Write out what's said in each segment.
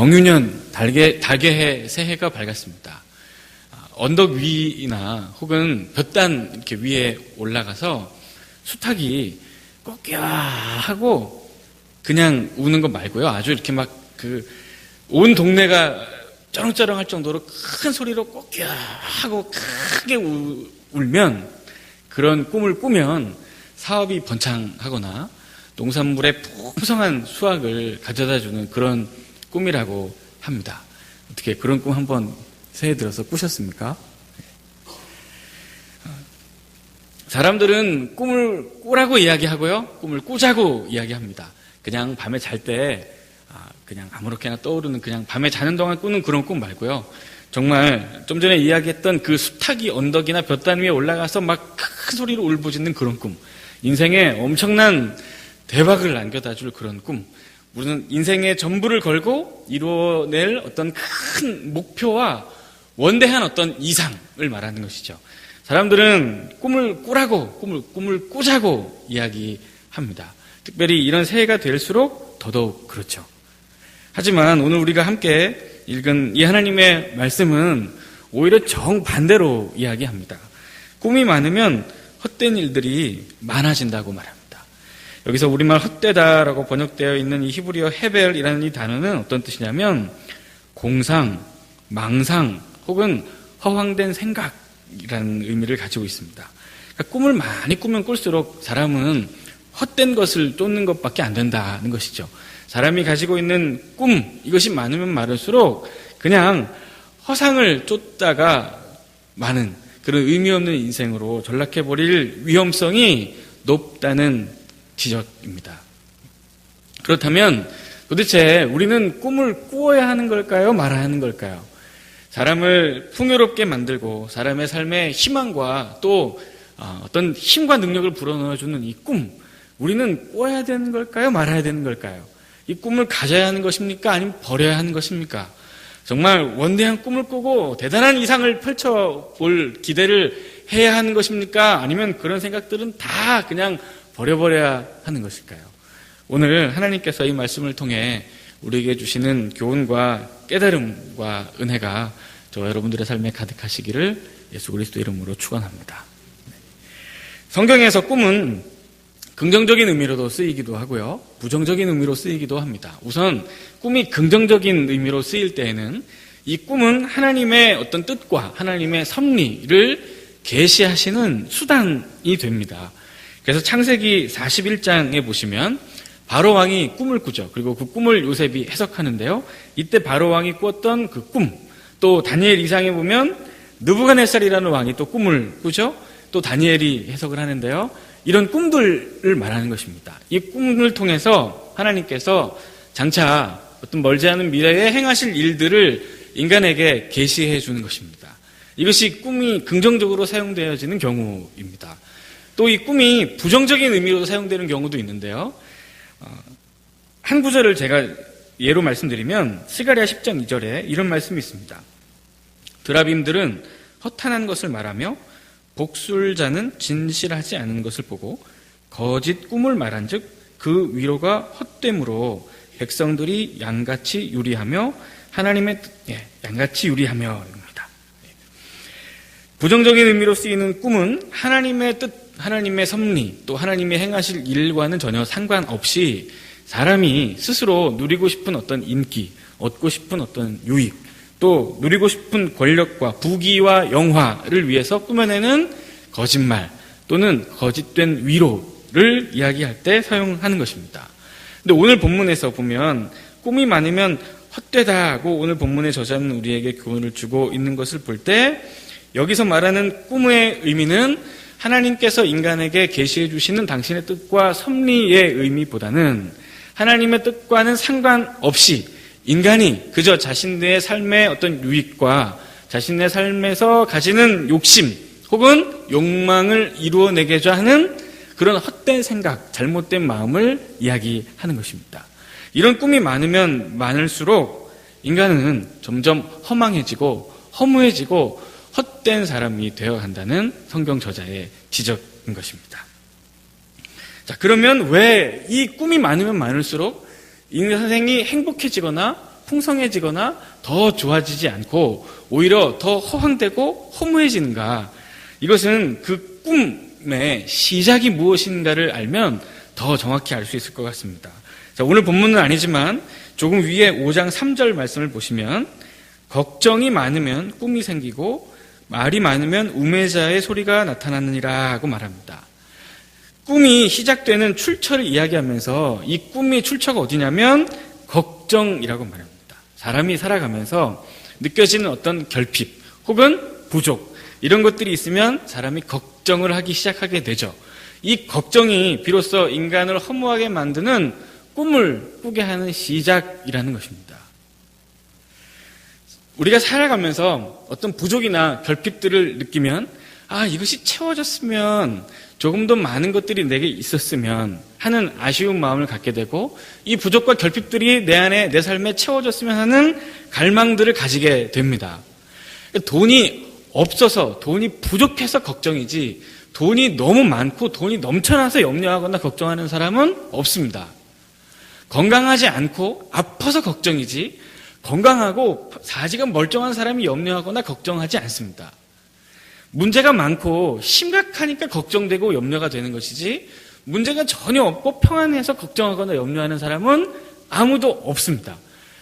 정유년 달개, 달개해 새해가 밝았습니다. 아, 언덕 위나 혹은 볕단 이렇게 위에 올라가서 수탉이 꼬끼야 하고 그냥 우는 것 말고요. 아주 이렇게 막 그 온 동네가 쩌렁쩌렁 할 정도로 큰 소리로 꼬끼야 하고 크게 우, 울면 그런 꿈을 꾸면 사업이 번창하거나 농산물의 풍성한 수확을 가져다 주는 그런 꿈이라고 합니다. 어떻게 그런 꿈 한번 새해 들어서 꾸셨습니까? 사람들은 꿈을 꾸라고 이야기하고요. 꿈을 꾸자고 이야기합니다. 그냥 밤에 잘때 아, 그냥 아무렇게나 떠오르는 그냥 밤에 자는 동안 꾸는 그런 꿈 말고요. 정말 좀 전에 이야기했던 그 수탉이 언덕이나 볕단 위에 올라가서 막 큰 소리로 울부짖는 그런 꿈. 인생에 엄청난 대박을 남겨다 줄 그런 꿈. 우리는 인생의 전부를 걸고 이루어낼 어떤 큰 목표와 원대한 어떤 이상을 말하는 것이죠. 사람들은 꿈을 꾸라고, 꿈을, 꿈을 꾸자고 이야기합니다. 특별히 이런 새해가 될수록 더더욱 그렇죠. 하지만 오늘 우리가 함께 읽은 이 하나님의 말씀은 오히려 정반대로 이야기합니다. 꿈이 많으면 헛된 일들이 많아진다고 말합니다. 여기서 우리말 헛되다라고 번역되어 있는 이 히브리어 헤벨이라는 이 단어는 어떤 뜻이냐면 공상, 망상 혹은 허황된 생각이라는 의미를 가지고 있습니다. 그러니까 꿈을 많이 꾸면 꿀수록 사람은 헛된 것을 쫓는 것밖에 안 된다는 것이죠. 사람이 가지고 있는 꿈, 이것이 많으면 많을수록 그냥 허상을 쫓다가 많은 그런 의미 없는 인생으로 전락해 버릴 위험성이 높다는 지적입니다. 그렇다면 도대체 우리는 꿈을 꾸어야 하는 걸까요? 말아야 하는 걸까요? 사람을 풍요롭게 만들고 사람의 삶에 희망과 또 어, 어떤 힘과 능력을 불어넣어주는 이 꿈, 우리는 꾸어야 되는 걸까요? 말아야 되는 걸까요? 이 꿈을 가져야 하는 것입니까? 아니면 버려야 하는 것입니까? 정말 원대한 꿈을 꾸고 대단한 이상을 펼쳐볼 기대를 해야 하는 것입니까? 아니면 그런 생각들은 다 그냥 버려버려야 하는 것일까요? 오늘 하나님께서 이 말씀을 통해 우리에게 주시는 교훈과 깨달음과 은혜가 저 여러분들의 삶에 가득하시기를 예수 그리스도 이름으로 축원합니다. 성경에서 꿈은 긍정적인 의미로도 쓰이기도 하고요. 부정적인 의미로 쓰이기도 합니다. 우선 꿈이 긍정적인 의미로 쓰일 때에는 이 꿈은 하나님의 어떤 뜻과 하나님의 섭리를 계시하시는 수단이 됩니다. 그래서 창세기 41장에 보시면 바로 왕이 꿈을 꾸죠. 그리고 그 꿈을 요셉이 해석하는데요. 이때 바로 왕이 꾸었던 그 꿈, 또 다니엘 이상에 보면 느부갓네살이라는 왕이 또 꿈을 꾸죠. 또 다니엘이 해석을 하는데요. 이런 꿈들을 말하는 것입니다. 이 꿈을 통해서 하나님께서 장차 어떤 멀지 않은 미래에 행하실 일들을 인간에게 계시해 주는 것입니다. 이것이 꿈이 긍정적으로 사용되어지는 경우입니다. 또 이 꿈이 부정적인 의미로 사용되는 경우도 있는데요. 어, 한 구절을 제가 예로 말씀드리면 스가랴 10장 2절에 이런 말씀이 있습니다. 드라빔들은 허탄한 것을 말하며 복술자는 진실하지 않은 것을 보고 거짓 꿈을 말한즉 그 위로가 헛됨으로 백성들이 양같이 유리하며 하나님의 뜻, 예, 양같이 유리하며입니다. 예. 부정적인 의미로 쓰이는 꿈은 하나님의 뜻, 하나님의 섭리, 또 하나님의 행하실 일과는 전혀 상관없이 사람이 스스로 누리고 싶은 어떤 인기, 얻고 싶은 어떤 유익, 또 누리고 싶은 권력과 부귀와 영화를 위해서 꾸며내는 거짓말 또는 거짓된 위로를 이야기할 때 사용하는 것입니다. 근데 오늘 본문에서 보면 꿈이 많으면 헛되다고 오늘 본문의 저자는 우리에게 교훈을 주고 있는 것을 볼 때 여기서 말하는 꿈의 의미는 하나님께서 인간에게 계시해 주시는 당신의 뜻과 섭리의 의미보다는 하나님의 뜻과는 상관없이 인간이 그저 자신의 삶의 어떤 유익과 자신의 삶에서 가지는 욕심 혹은 욕망을 이루어내고자 하는 그런 헛된 생각, 잘못된 마음을 이야기하는 것입니다. 이런 꿈이 많으면 많을수록 인간은 점점 허망해지고 허무해지고 헛된 사람이 되어 간다는 성경 저자의 지적인 것입니다. 자, 그러면 왜 이 꿈이 많으면 많을수록 인생이 행복해지거나 풍성해지거나 더 좋아지지 않고 오히려 더 허황되고 허무해지는가? 이것은 그 꿈의 시작이 무엇인가를 알면 더 정확히 알 수 있을 것 같습니다. 자, 오늘 본문은 아니지만 조금 위에 5장 3절 말씀을 보시면 걱정이 많으면 꿈이 생기고 말이 많으면 우매자의 소리가 나타나느니라 하고 말합니다. 꿈이 시작되는 출처를 이야기하면서 이 꿈의 출처가 어디냐면 걱정이라고 말합니다. 사람이 살아가면서 느껴지는 어떤 결핍 혹은 부족 이런 것들이 있으면 사람이 걱정을 하기 시작하게 되죠. 이 걱정이 비로소 인간을 허무하게 만드는 꿈을 꾸게 하는 시작이라는 것입니다. 우리가 살아가면서 어떤 부족이나 결핍들을 느끼면 아, 이것이 채워졌으면 조금 더 많은 것들이 내게 있었으면 하는 아쉬운 마음을 갖게 되고 이 부족과 결핍들이 내 안에 내 삶에 채워졌으면 하는 갈망들을 가지게 됩니다. 돈이 없어서 돈이 부족해서 걱정이지 돈이 너무 많고 돈이 넘쳐나서 염려하거나 걱정하는 사람은 없습니다. 건강하지 않고 아파서 걱정이지 건강하고 사지가 멀쩡한 사람이 염려하거나 걱정하지 않습니다. 문제가 많고 심각하니까 걱정되고 염려가 되는 것이지 문제가 전혀 없고 평안해서 걱정하거나 염려하는 사람은 아무도 없습니다.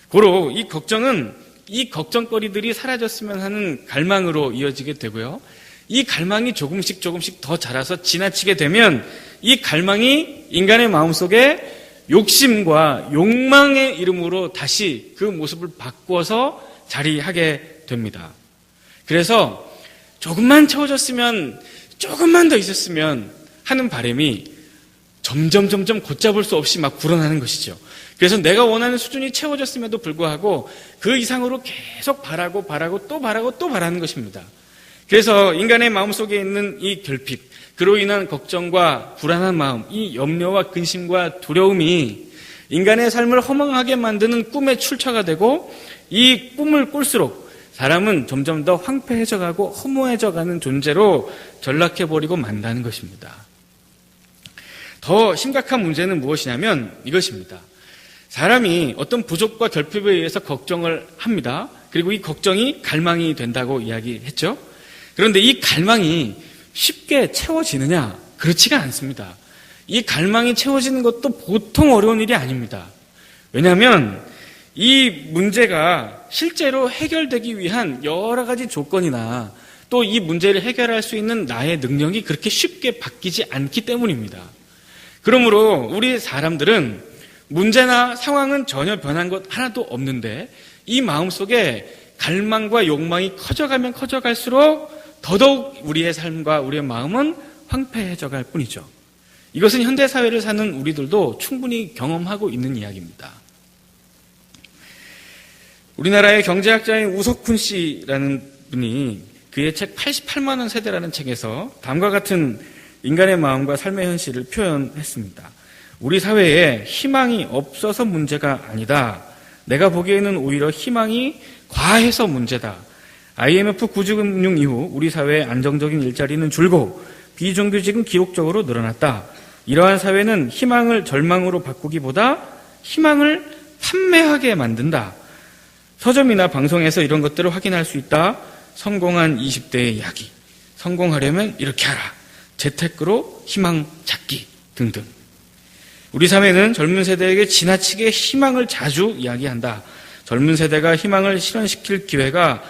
고로 이 걱정은 이 걱정거리들이 사라졌으면 하는 갈망으로 이어지게 되고요. 이 갈망이 조금씩 조금씩 더 자라서 지나치게 되면 이 갈망이 인간의 마음속에 욕심과 욕망의 이름으로 다시 그 모습을 바꾸어서 자리하게 됩니다. 그래서 조금만 채워졌으면 조금만 더 있었으면 하는 바람이 점점 점점 걷잡을 수 없이 막 불어나는 것이죠. 그래서 내가 원하는 수준이 채워졌음에도 불구하고 그 이상으로 계속 바라고 바라고 또 바라고 또 바라는 것입니다. 그래서 인간의 마음속에 있는 이 결핍, 그로 인한 걱정과 불안한 마음, 이 염려와 근심과 두려움이 인간의 삶을 허망하게 만드는 꿈의 출처가 되고 이 꿈을 꿀수록 사람은 점점 더 황폐해져 가고 허무해져 가는 존재로 전락해 버리고 만다는 것입니다. 더 심각한 문제는 무엇이냐면 이것입니다. 사람이 어떤 부족과 결핍에 의해서 걱정을 합니다. 그리고 이 걱정이 갈망이 된다고 이야기했죠. 그런데 이 갈망이 쉽게 채워지느냐? 그렇지가 않습니다. 이 갈망이 채워지는 것도 보통 어려운 일이 아닙니다. 왜냐하면 이 문제가 실제로 해결되기 위한 여러 가지 조건이나 또 이 문제를 해결할 수 있는 나의 능력이 그렇게 쉽게 바뀌지 않기 때문입니다. 그러므로 우리 사람들은 문제나 상황은 전혀 변한 것 하나도 없는데 이 마음속에 갈망과 욕망이 커져가면 커져갈수록 더더욱 우리의 삶과 우리의 마음은 황폐해져 갈 뿐이죠. 이것은 현대 사회를 사는 우리들도 충분히 경험하고 있는 이야기입니다. 우리나라의 경제학자인 우석훈 씨라는 분이 그의 책 88만 원 세대라는 책에서 다음과 같은 인간의 마음과 삶의 현실을 표현했습니다. 우리 사회에 희망이 없어서 문제가 아니다. 내가 보기에는 오히려 희망이 과해서 문제다. IMF 구조금융 이후 우리 사회의 안정적인 일자리는 줄고 비정규직은 기록적으로 늘어났다. 이러한 사회는 희망을 절망으로 바꾸기보다 희망을 판매하게 만든다. 서점이나 방송에서 이런 것들을 확인할 수 있다. 성공한 20대의 이야기. 성공하려면 이렇게 하라. 재테크로 희망 찾기 등등. 우리 사회는 젊은 세대에게 지나치게 희망을 자주 이야기한다. 젊은 세대가 희망을 실현시킬 기회가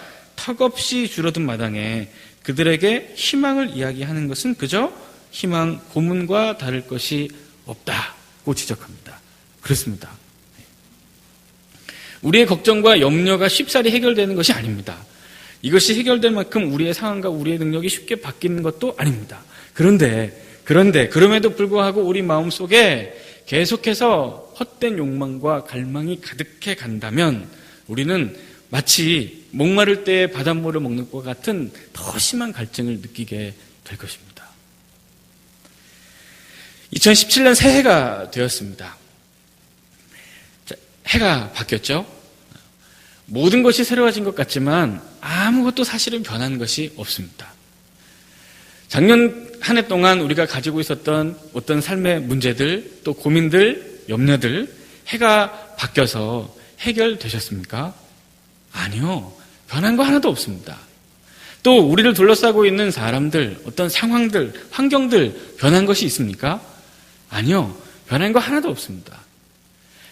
턱없이 줄어든 마당에 그들에게 희망을 이야기하는 것은 그저 희망 고문과 다를 것이 없다고 지적합니다. 그렇습니다. 우리의 걱정과 염려가 쉽사리 해결되는 것이 아닙니다. 이것이 해결될 만큼 우리의 상황과 우리의 능력이 쉽게 바뀌는 것도 아닙니다. 그런데, 그런데, 그럼에도 불구하고 우리 마음 속에 계속해서 헛된 욕망과 갈망이 가득해 간다면 우리는 마치 목마를 때 바닷물을 먹는 것 같은 더 심한 갈증을 느끼게 될 것입니다. 2017년 새해가 되었습니다. 해가 바뀌었죠? 모든 것이 새로워진 것 같지만 아무것도 사실은 변한 것이 없습니다. 작년 한 해 동안 우리가 가지고 있었던 어떤 삶의 문제들, 또 고민들, 염려들, 해가 바뀌어서 해결되셨습니까? 아니요. 변한 거 하나도 없습니다. 또 우리를 둘러싸고 있는 사람들, 어떤 상황들, 환경들 변한 것이 있습니까? 아니요. 변한 거 하나도 없습니다.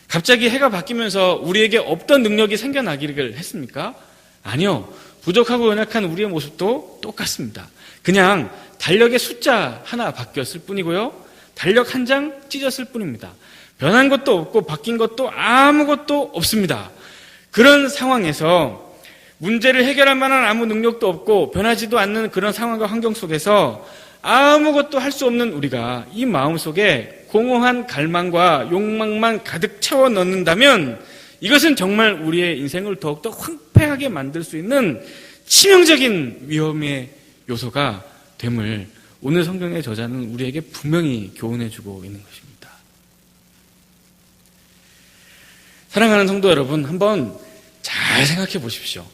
갑자기 해가 바뀌면서 우리에게 없던 능력이 생겨나기를 했습니까? 아니요. 부족하고 연약한 우리의 모습도 똑같습니다. 그냥 달력의 숫자 하나 바뀌었을 뿐이고요. 달력 한 장 찢었을 뿐입니다. 변한 것도 없고 바뀐 것도 아무것도 없습니다. 그런 상황에서 문제를 해결할 만한 아무 능력도 없고 변하지도 않는 그런 상황과 환경 속에서 아무것도 할 수 없는 우리가 이 마음 속에 공허한 갈망과 욕망만 가득 채워 넣는다면 이것은 정말 우리의 인생을 더욱더 황폐하게 만들 수 있는 치명적인 위험의 요소가 됨을 오늘 성경의 저자는 우리에게 분명히 교훈해 주고 있는 것입니다. 사랑하는 성도 여러분, 한번 잘 생각해 보십시오.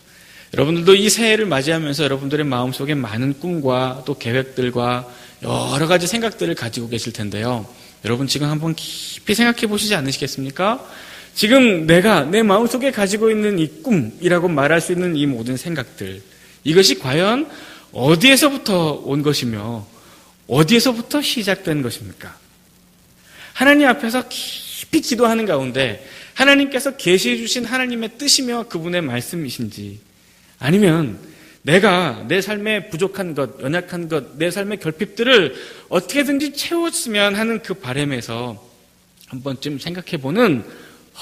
여러분들도 이 새해를 맞이하면서 여러분들의 마음속에 많은 꿈과 또 계획들과 여러 가지 생각들을 가지고 계실 텐데요. 여러분 지금 한번 깊이 생각해 보시지 않으시겠습니까? 지금 내가 내 마음속에 가지고 있는 이 꿈이라고 말할 수 있는 이 모든 생각들, 이것이 과연 어디에서부터 온 것이며 어디에서부터 시작된 것입니까? 하나님 앞에서 기도하는 가운데 하나님께서 계시해 주신 하나님의 뜻이며 그분의 말씀이신지 아니면 내가 내 삶에 부족한 것, 연약한 것, 내 삶의 결핍들을 어떻게든지 채웠으면 하는 그 바램에서 한 번쯤 생각해 보는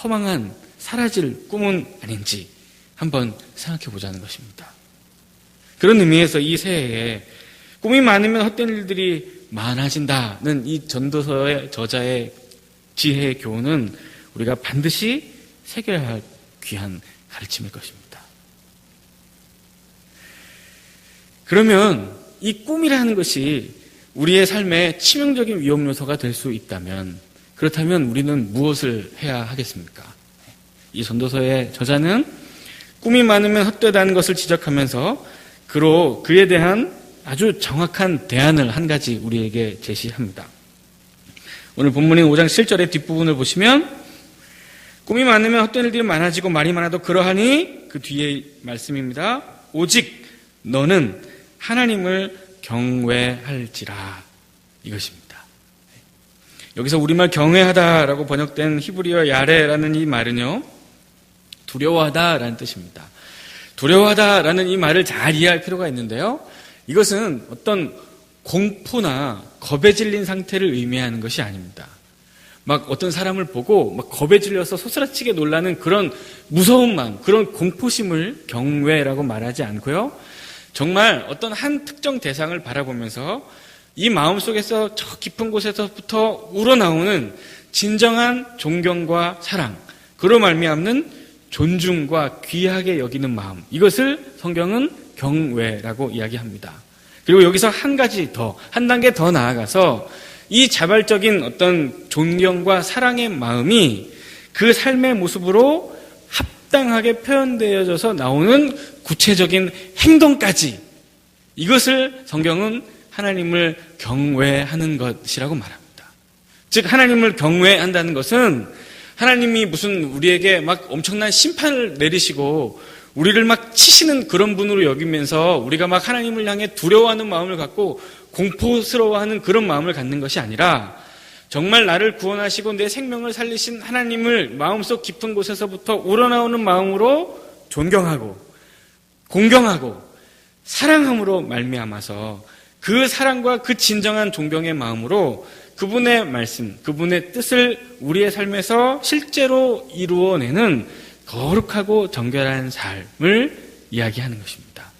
허망한 사라질 꿈은 아닌지 한번 생각해 보자는 것입니다. 그런 의미에서 이 새해에 꿈이 많으면 헛된 일들이 많아진다는 이 전도서의 저자의 지혜의 교훈은 우리가 반드시 새겨야 할 귀한 가르침일 것입니다. 그러면 이 꿈이라는 것이 우리의 삶에 치명적인 위험 요소가 될 수 있다면 그렇다면 우리는 무엇을 해야 하겠습니까? 이 전도서의 저자는 꿈이 많으면 헛되다는 것을 지적하면서 그로 그에 대한 아주 정확한 대안을 한 가지 우리에게 제시합니다. 오늘 본문인 5장 7절의 뒷부분을 보시면 꿈이 많으면 헛된 일들이 많아지고 말이 많아도 그러하니 그 뒤에 말씀입니다. 오직 너는 하나님을 경외할지라 이것입니다. 여기서 우리말 경외하다라고 번역된 히브리어 야레라는 이 말은요 두려워하다라는 뜻입니다. 두려워하다라는 이 말을 잘 이해할 필요가 있는데요. 이것은 어떤 공포나 겁에 질린 상태를 의미하는 것이 아닙니다. 막 어떤 사람을 보고 막 겁에 질려서 소스라치게 놀라는 그런 무서운 마음, 그런 공포심을 경외라고 말하지 않고요. 정말 어떤 한 특정 대상을 바라보면서 이 마음 속에서 저 깊은 곳에서부터 우러나오는 진정한 존경과 사랑, 그로 말미암는 존중과 귀하게 여기는 마음. 이것을 성경은 경외라고 이야기합니다. 그리고 여기서 한 가지 더, 한 단계 더 나아가서 이 자발적인 어떤 존경과 사랑의 마음이 그 삶의 모습으로 합당하게 표현되어져서 나오는 구체적인 행동까지 이것을 성경은 하나님을 경외하는 것이라고 말합니다. 즉 하나님을 경외한다는 것은 하나님이 무슨 우리에게 막 엄청난 심판을 내리시고 우리를 막 치시는 그런 분으로 여기면서 우리가 막 하나님을 향해 두려워하는 마음을 갖고 공포스러워하는 그런 마음을 갖는 것이 아니라 정말 나를 구원하시고 내 생명을 살리신 하나님을 마음속 깊은 곳에서부터 우러나오는 마음으로 존경하고 공경하고 사랑함으로 말미암아서 그 사랑과 그 진정한 존경의 마음으로 그분의 말씀, 그분의 뜻을 우리의 삶에서 실제로 이루어내는 거룩하고 정결한 삶을 이야기하는 것입니다.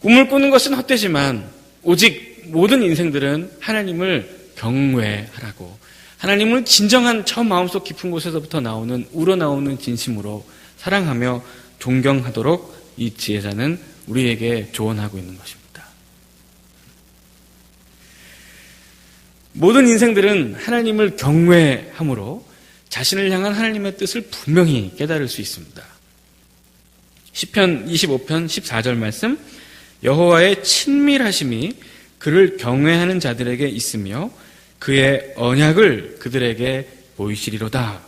꿈을 꾸는 것은 헛되지만 오직 모든 인생들은 하나님을 경외하라고 하나님을 진정한 저 마음속 깊은 곳에서부터 나오는 우러나오는 진심으로 사랑하며 존경하도록 이 지혜자는 우리에게 조언하고 있는 것입니다. 모든 인생들은 하나님을 경외함으로 자신을 향한 하나님의 뜻을 분명히 깨달을 수 있습니다. 10편 25편 14절 말씀 여호와의 친밀하심이 그를 경외하는 자들에게 있으며 그의 언약을 그들에게 보이시리로다.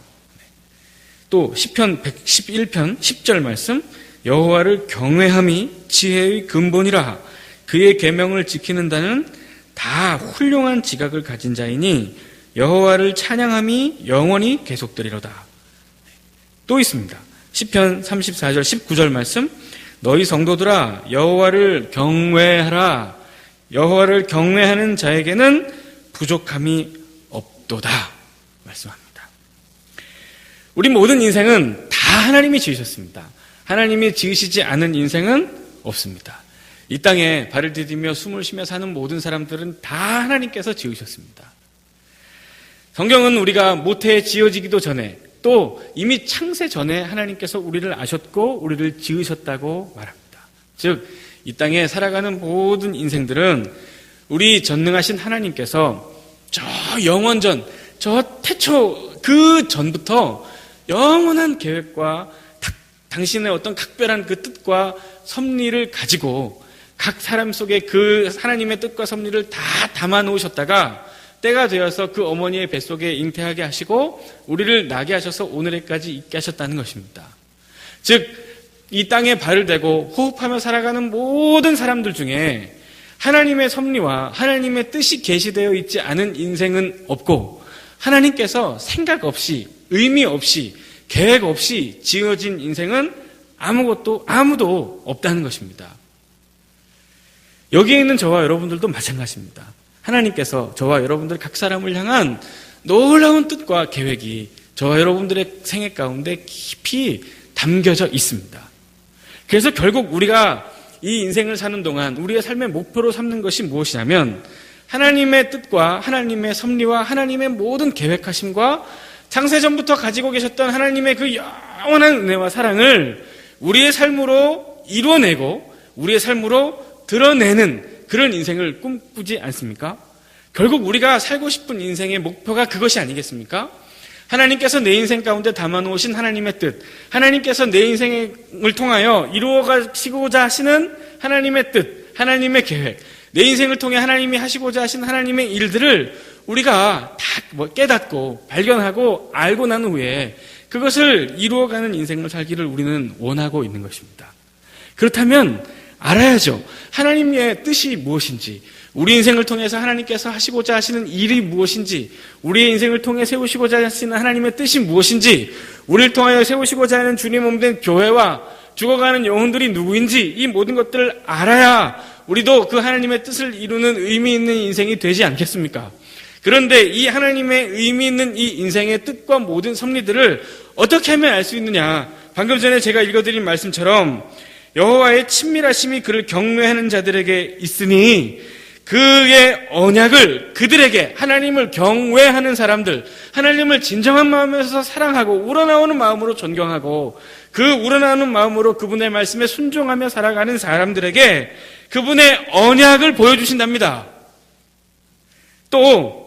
또 시편 111편 10절 말씀 여호와를 경외함이 지혜의 근본이라 그의 계명을 지키는다는 다 훌륭한 지각을 가진 자이니 여호와를 찬양함이 영원히 계속되리로다. 또 있습니다. 시편 34절 19절 말씀 너희 성도들아 여호와를 경외하라 여호와를 경외하는 자에게는 부족함이 없도다 말씀합니다. 우리 모든 인생은 다 하나님이 지으셨습니다. 하나님이 지으시지 않은 인생은 없습니다. 이 땅에 발을 디디며 숨을 쉬며 사는 모든 사람들은 다 하나님께서 지으셨습니다. 성경은 우리가 모태에 지어지기도 전에 또 이미 창세 전에 하나님께서 우리를 아셨고 우리를 지으셨다고 말합니다. 즉, 이 땅에 살아가는 모든 인생들은 우리 전능하신 하나님께서 저 영원전, 저 태초 그 전부터 영원한 계획과 당신의 어떤 각별한 그 뜻과 섭리를 가지고 각 사람 속에 그 하나님의 뜻과 섭리를 다 담아 놓으셨다가 때가 되어서 그 어머니의 뱃속에 잉태하게 하시고 우리를 나게 하셔서 오늘에까지 있게 하셨다는 것입니다. 즉, 이 땅에 발을 대고 호흡하며 살아가는 모든 사람들 중에 하나님의 섭리와 하나님의 뜻이 계시되어 있지 않은 인생은 없고 하나님께서 생각 없이 의미 없이 계획 없이 지어진 인생은 아무것도 아무도 없다는 것입니다. 여기에 있는 저와 여러분들도 마찬가지입니다. 하나님께서 저와 여러분들 각 사람을 향한 놀라운 뜻과 계획이 저와 여러분들의 생애 가운데 깊이 담겨져 있습니다. 그래서 결국 우리가 이 인생을 사는 동안 우리의 삶의 목표로 삼는 것이 무엇이냐면 하나님의 뜻과 하나님의 섭리와 하나님의 모든 계획하심과 창세전부터 가지고 계셨던 하나님의 그 영원한 은혜와 사랑을 우리의 삶으로 이루어내고 우리의 삶으로 드러내는 그런 인생을 꿈꾸지 않습니까? 결국 우리가 살고 싶은 인생의 목표가 그것이 아니겠습니까? 하나님께서 내 인생 가운데 담아놓으신 하나님의 뜻, 하나님께서 내 인생을 통하여 이루어가시고자 하시는 하나님의 뜻, 하나님의 계획, 내 인생을 통해 하나님이 하시고자 하신 하나님의 일들을 우리가 다뭐 깨닫고 발견하고 알고 난 후에 그것을 이루어가는 인생을 살기를 우리는 원하고 있는 것입니다. 그렇다면 알아야죠. 하나님의 뜻이 무엇인지, 우리 인생을 통해서 하나님께서 하시고자 하시는 일이 무엇인지, 우리의 인생을 통해 세우시고자 하시는 하나님의 뜻이 무엇인지, 우리를 통하여 세우시고자 하는 주님 몸된 교회와 죽어가는 영혼들이 누구인지 이 모든 것들을 알아야 우리도 그 하나님의 뜻을 이루는 의미 있는 인생이 되지 않겠습니까? 그런데 이 하나님의 의미 있는 이 인생의 뜻과 모든 섭리들을 어떻게 하면 알 수 있느냐? 방금 전에 제가 읽어드린 말씀처럼 여호와의 친밀하심이 그를 경외하는 자들에게 있으니 그의 언약을 그들에게 하나님을 경외하는 사람들, 하나님을 진정한 마음에서 사랑하고 우러나오는 마음으로 존경하고 그 우러나오는 마음으로 그분의 말씀에 순종하며 살아가는 사람들에게 그분의 언약을 보여주신답니다. 또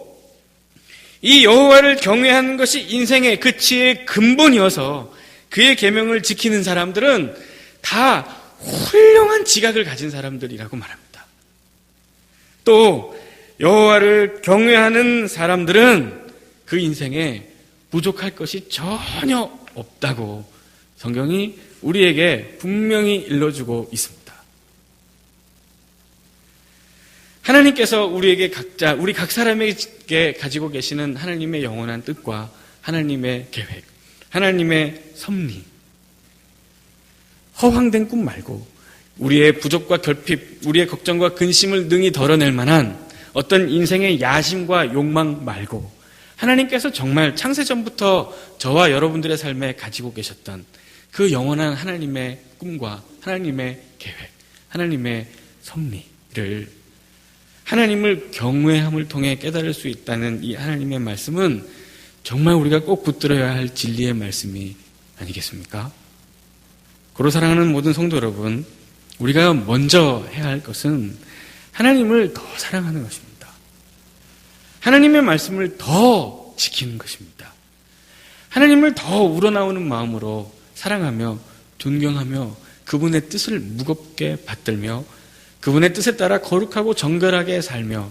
이 여호와를 경외하는 것이 인생의 그 지혜의 근본이어서 그의 계명을 지키는 사람들은 다 훌륭한 지각을 가진 사람들이라고 말합니다. 또 여호와를 경외하는 사람들은 그 인생에 부족할 것이 전혀 없다고 성경이 우리에게 분명히 일러주고 있습니다. 하나님께서 우리에게 각자, 우리 각 사람에게 가지고 계시는 하나님의 영원한 뜻과 하나님의 계획, 하나님의 섭리, 허황된 꿈 말고 우리의 부족과 결핍, 우리의 걱정과 근심을 능히 덜어낼 만한 어떤 인생의 야심과 욕망 말고 하나님께서 정말 창세 전부터 저와 여러분들의 삶에 가지고 계셨던 그 영원한 하나님의 꿈과 하나님의 계획, 하나님의 섭리를 하나님을 경외함을 통해 깨달을 수 있다는 이 하나님의 말씀은 정말 우리가 꼭 붙들어야 할 진리의 말씀이 아니겠습니까? 고로 사랑하는 모든 성도 여러분, 우리가 먼저 해야 할 것은 하나님을 더 사랑하는 것입니다. 하나님의 말씀을 더 지키는 것입니다. 하나님을 더 우러나오는 마음으로 사랑하며 존경하며 그분의 뜻을 무겁게 받들며 그분의 뜻에 따라 거룩하고 정결하게 살며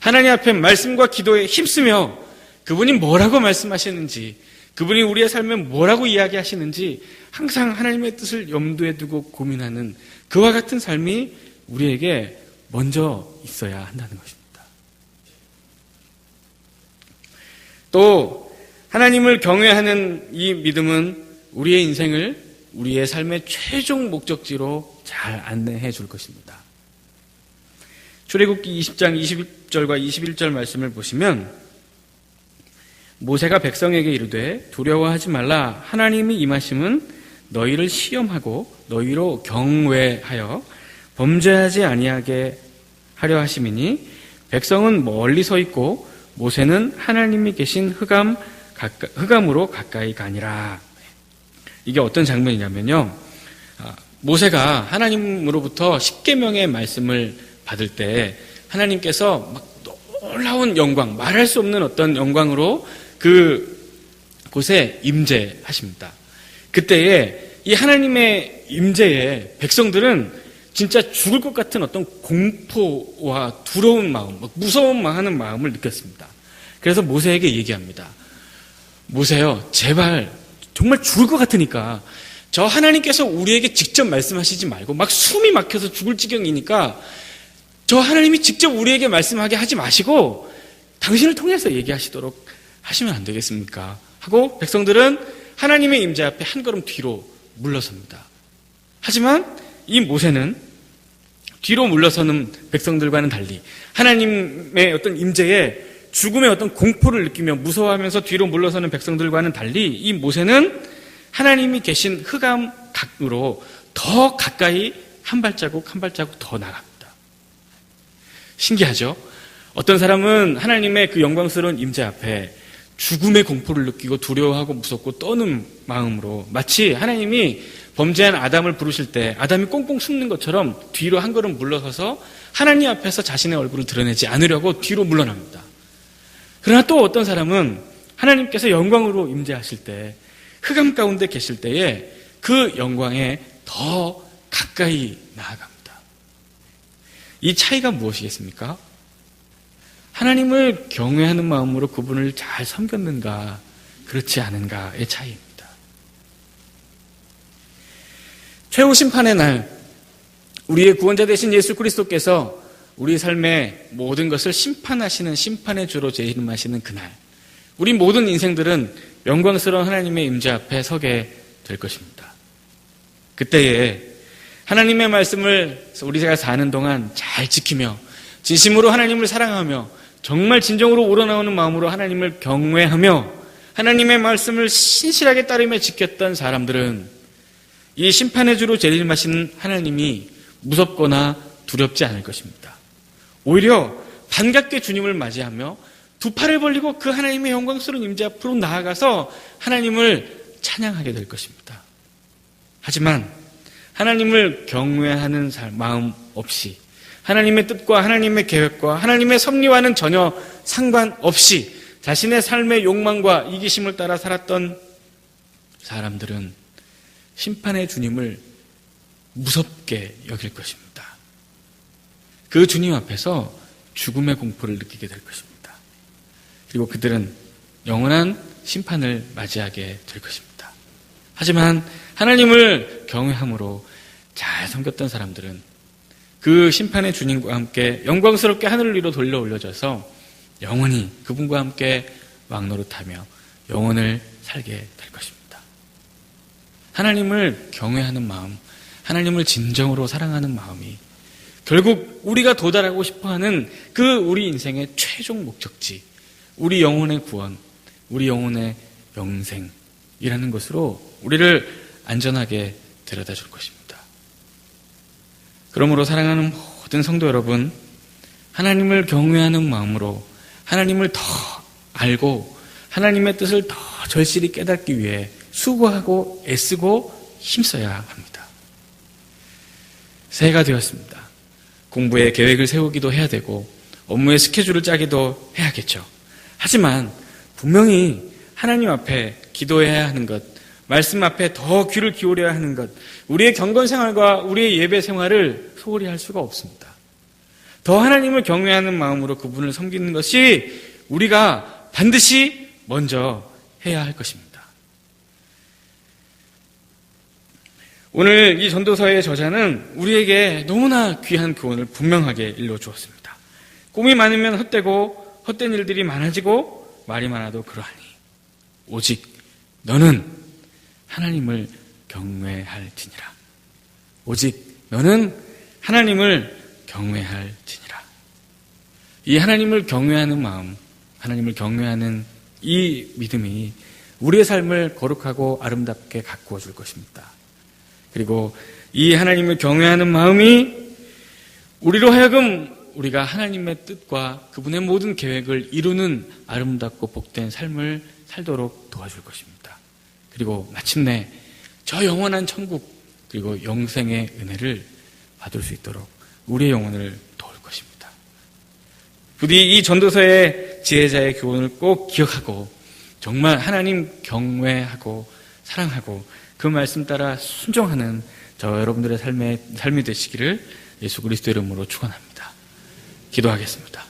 하나님 앞에 말씀과 기도에 힘쓰며 그분이 뭐라고 말씀하시는지 그분이 우리의 삶에 뭐라고 이야기하시는지 항상 하나님의 뜻을 염두에 두고 고민하는 그와 같은 삶이 우리에게 먼저 있어야 한다는 것입니다. 또 하나님을 경외하는 이 믿음은 우리의 인생을 우리의 삶의 최종 목적지로 잘 안내해 줄 것입니다. 출애굽기 20장 20절과 21절 말씀을 보시면 모세가 백성에게 이르되 두려워하지 말라 하나님이 임하심은 너희를 시험하고 너희로 경외하여 범죄하지 아니하게 하려 하심이니 백성은 멀리 서 있고 모세는 하나님이 계신 흑암 흑암으로 가까이 가니라. 이게 어떤 장면이냐면요. 아, 모세가 하나님으로부터 십계명의 말씀을 받을 때 하나님께서 막 놀라운 영광, 말할 수 없는 어떤 영광으로 그 곳에 임재하십니다. 그때에 이 하나님의 임재에 백성들은 진짜 죽을 것 같은 어떤 공포와 두려운 마음, 무서운 하는 마음을 느꼈습니다. 그래서 모세에게 얘기합니다. 모세요, 제발 정말 죽을 것 같으니까 저 하나님께서 우리에게 직접 말씀하시지 말고 막 숨이 막혀서 죽을 지경이니까 저 하나님이 직접 우리에게 말씀하게 하지 마시고 당신을 통해서 얘기하시도록 하시면 안 되겠습니까? 하고 백성들은 하나님의 임재 앞에 한 걸음 뒤로 물러섭니다. 하지만 이 모세는 뒤로 물러서는 백성들과는 달리 하나님의 어떤 임재에 죽음의 어떤 공포를 느끼며 무서워하면서 뒤로 물러서는 백성들과는 달리 이 모세는 하나님이 계신 흑암 각으로 더 가까이 한 발자국 한 발자국 더 나갑니다. 신기하죠? 어떤 사람은 하나님의 그 영광스러운 임재 앞에 죽음의 공포를 느끼고 두려워하고 무섭고 떠는 마음으로 마치 하나님이 범죄한 아담을 부르실 때 아담이 꽁꽁 숨는 것처럼 뒤로 한 걸음 물러서서 하나님 앞에서 자신의 얼굴을 드러내지 않으려고 뒤로 물러납니다. 그러나 또 어떤 사람은 하나님께서 영광으로 임재하실 때 흑암 가운데 계실 때에 그 영광에 더 가까이 나아갑니다. 이 차이가 무엇이겠습니까? 하나님을 경외하는 마음으로 그분을 잘 섬겼는가, 그렇지 않은가의 차이입니다. 최후 심판의 날, 우리의 구원자 되신 예수 그리스도께서 우리 삶의 모든 것을 심판하시는 심판의 주로 재림하시는 그날, 우리 모든 인생들은 영광스러운 하나님의 임재 앞에 서게 될 것입니다. 그때에 하나님의 말씀을 우리가 사는 동안 잘 지키며 진심으로 하나님을 사랑하며 정말 진정으로 우러나오는 마음으로 하나님을 경외하며 하나님의 말씀을 신실하게 따르며 지켰던 사람들은 이 심판의 주로 재림하시는 하나님이 무섭거나 두렵지 않을 것입니다. 오히려 반갑게 주님을 맞이하며 두 팔을 벌리고 그 하나님의 영광스러운 임재 앞으로 나아가서 하나님을 찬양하게 될 것입니다. 하지만 하나님을 경외하는 마음 없이 하나님의 뜻과 하나님의 계획과 하나님의 섭리와는 전혀 상관없이 자신의 삶의 욕망과 이기심을 따라 살았던 사람들은 심판의 주님을 무섭게 여길 것입니다. 그 주님 앞에서 죽음의 공포를 느끼게 될 것입니다. 그리고 그들은 영원한 심판을 맞이하게 될 것입니다. 하지만 하나님을 경외함으로 잘 섬겼던 사람들은 그 심판의 주님과 함께 영광스럽게 하늘을 위로 돌려 올려져서 영원히 그분과 함께 왕노릇하며 영원을 살게 될 것입니다. 하나님을 경외하는 마음, 하나님을 진정으로 사랑하는 마음이 결국 우리가 도달하고 싶어 하는 그 우리 인생의 최종 목적지, 우리 영혼의 구원, 우리 영혼의 영생이라는 것으로 우리를 안전하게 데려다 줄 것입니다. 그러므로 사랑하는 모든 성도 여러분, 하나님을 경외하는 마음으로 하나님을 더 알고 하나님의 뜻을 더 절실히 깨닫기 위해 수고하고 애쓰고 힘써야 합니다. 새해가 되었습니다. 공부에 계획을 세우기도 해야 되고 업무의 스케줄을 짜기도 해야겠죠. 하지만 분명히 하나님 앞에 기도해야 하는 것, 말씀 앞에 더 귀를 기울여야 하는 것, 우리의 경건 생활과 우리의 예배 생활을 소홀히 할 수가 없습니다. 더 하나님을 경외하는 마음으로 그분을 섬기는 것이 우리가 반드시 먼저 해야 할 것입니다. 오늘 이 전도서의 저자는 우리에게 너무나 귀한 교훈을 분명하게 일러주었습니다. 꿈이 많으면 헛되고 헛된 일들이 많아지고 말이 많아도 그러하니 오직 너는 하나님을 경외할지니라. 오직 너는 하나님을 경외할지니라. 이 하나님을 경외하는 마음, 하나님을 경외하는 이 믿음이 우리의 삶을 거룩하고 아름답게 가꾸어 줄 것입니다. 그리고 이 하나님을 경외하는 마음이 우리로 하여금 우리가 하나님의 뜻과 그분의 모든 계획을 이루는 아름답고 복된 삶을 살도록 도와줄 것입니다. 그리고 마침내 저 영원한 천국 그리고 영생의 은혜를 받을 수 있도록 우리의 영혼을 도울 것입니다. 부디 이 전도서의 지혜자의 교훈을 꼭 기억하고 정말 하나님 경외하고 사랑하고 그 말씀 따라 순종하는 저 여러분들의 삶의 삶이 되시기를 예수 그리스도 이름으로 축원합니다. 기도하겠습니다.